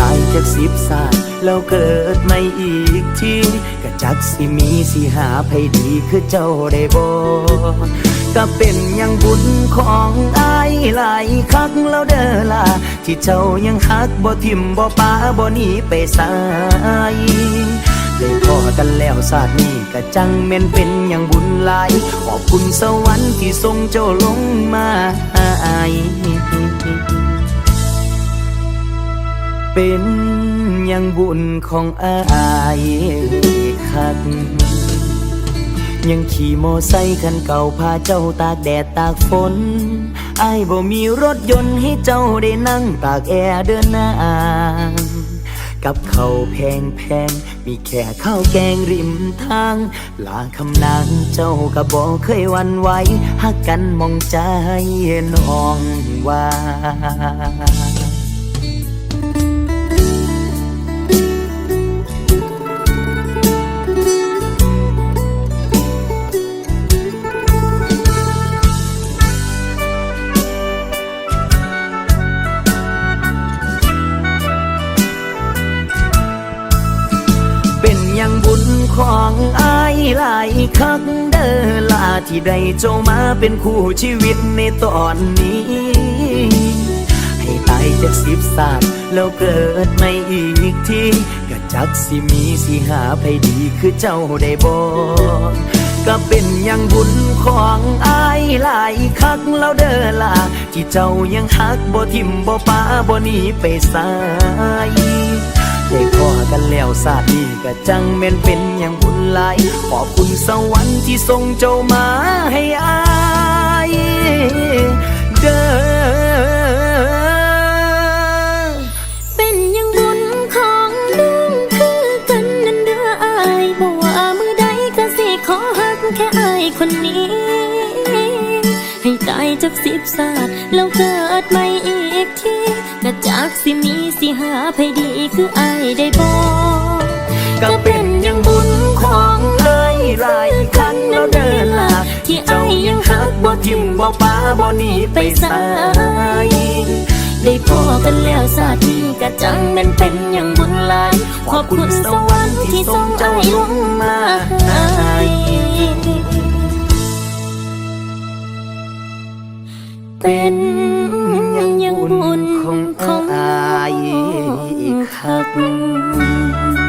ตายจากสิบศาสตร์แล้วเกิดไม่อีกทีก็จักสิมีสิหาไผดีคือเจ้าได้บ่ก็เป็นยังบุญของอายหลายคักแล้วเด้อล่ะที่เจ้ายังฮักบ่ทิมบ่ปาบ่หนีไปสายได้พอกันแล้วศาสตร์นี้ก็จังแม่นเป็นอย่างบุญหลาย ขอบคุณสวรรค์ที่ทรงเจ้าลงมาหาอาย เป็นย่างบุญของอายคัก ยังขี่มอไซค์คันเก่าพาเจ้าตากแดดตากฝนอายบ่มีรถยนต์ให้เจ้าได้นั่งตากแอร์เดินหน้ากับเขาแพงแพงมีแค่ข้าวแกงริมทาง ลาคำนางเจ้าก็บอกเคยวันไหวหักกันมองใจน้องว่า งบุญของอายหลายคักเด้อลาที่ได้เจ้ามาเป็นคู่ชีวิตในตอนนี้ ให้ตายจากสิบศาสตร์แล้วเกิดไม่อีกทีก็จักสิมีสิหาไผดีคือเจ้าได้บ่ก็เป็นอย่างบุญของอายหลายคักแล้วเด้อล่ะที่เจ้ายังฮักบ่ทิมบ่ป้าบ่หนีไปสาย ได้พอกันแล้วศาดีก็จังแม่นเป็นอย่างบุญหลาย ขอบคุณสวรรค์ที่ส่งเจ้ามาให้อายเด้อเป็นอยังบุญของน้องคือกันนันเด้ออายบอกว่ามือใดก็สิขอหักแค่อายคนนี้ ให้ตายจากสิบศาสตร์แล้วเกิดใหม่อีกที ก็จากสิมีสิหาไผดีคืออายได้บอกก็เป็นอย่างบุญของเอ้ยหลายครั้งแล้วเดินลาที่เจ้ายังฮักบ่ทิมบ่ปาบ่หนีไปสายได้พอกันแล้วศาสตร์นี้ก็จังแมันเป็นอย่างบุญหลายขอบคุณสวรรค์ที่ส่งใจลงมาให้เป็น คงอายครั้ง